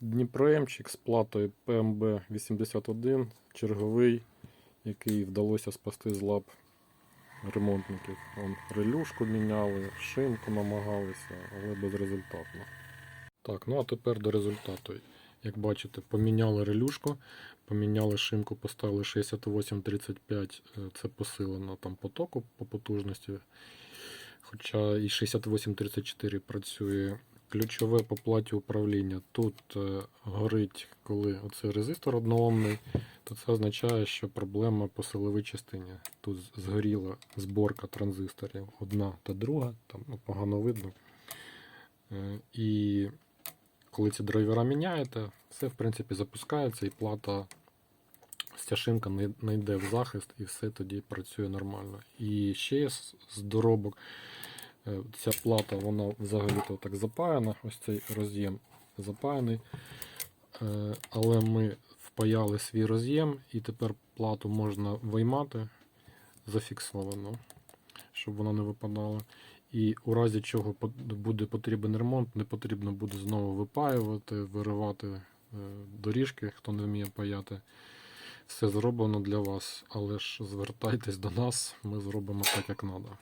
Дніпроемчик з платою ПМБ 81, черговий, який вдалося спасти з лап ремонтників. Вон, релюшку міняли, шинку намагалися, але безрезультатно. Так, ну а тепер до результату. Як бачите, поміняли релюшку, поміняли шинку, поставили 6835, е, це посилено там потоку по потужності. Хоча і 6834 працює. Ключове по платі управління. Тут е, горить, коли оцей резистор одноомний, то це означає, що проблема по силовій частині. Тут згоріла зборка транзисторів одна та друга, там ну, погано видно. Е, І коли ці драйвера міняєте, все в принципі запускається і плата стяжинка не, йде в захист, і все тоді працює нормально. І ще з доробок. Е, Ця плата, вона взагалі-то так запаяна, ось цей роз'єм запаяний. Е, Але ми впаяли свій роз'єм і тепер плату можна виймати зафіксовано, щоб вона не випадала. І у разі чого буде потрібен ремонт, не потрібно буде знову випаювати, виривати е, доріжки, хто не вміє паяти. Все зроблено для вас, але ж звертайтесь до нас, ми зробимо так, як треба.